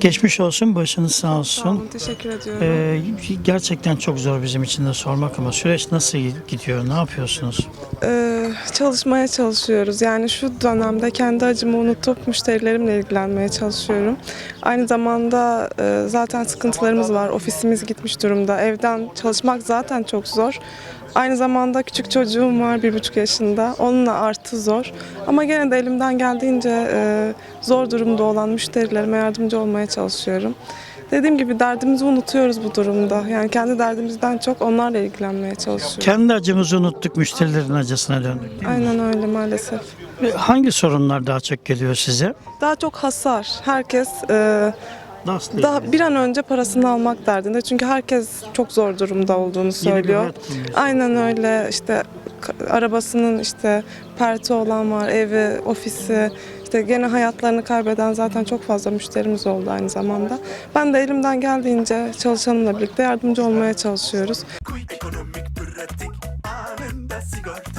Geçmiş olsun, başınız sağ Sağ olsun. olun, teşekkür ediyorum. Ee, gerçekten çok zor bizim için de sormak ama süreç nasıl gidiyor, ne yapıyorsunuz? Ee, çalışmaya çalışıyoruz. Yani şu dönemde kendi acımı unutup müşterilerimle ilgilenmeye çalışıyorum. Aynı zamanda e, zaten sıkıntılarımız var. Ofisimiz gitmiş durumda. Evden çalışmak zaten çok zor. Aynı zamanda küçük çocuğum var bir buçuk yaşında. Onunla artı zor. Ama gene de elimden geldiğince e, zor durumda olan müşterilerime yardımcı olmaya çalışıyorum. Dediğim gibi derdimizi unutuyoruz bu durumda. Yani kendi derdimizden çok onlarla ilgilenmeye çalışıyoruz. Kendi acımızı unuttuk, müşterilerin acısına döndük. değil mi? Aynen öyle maalesef. Ve Hangi sorunlar daha çok geliyor size? Daha çok hasar. Herkes e, Nasıl? daha bir an önce parasını almak derdinde. Çünkü herkes çok zor durumda olduğunu bir söylüyor. hayat. Aynen öyle. İşte arabasının işte perti olan var, evi, ofisi. İşte gene hayatlarını kaybeden zaten çok fazla müşterimiz oldu aynı zamanda. Ben de elimden geldiğince çalışanımla birlikte yardımcı olmaya çalışıyoruz. Ekonomik pratik anında sigorta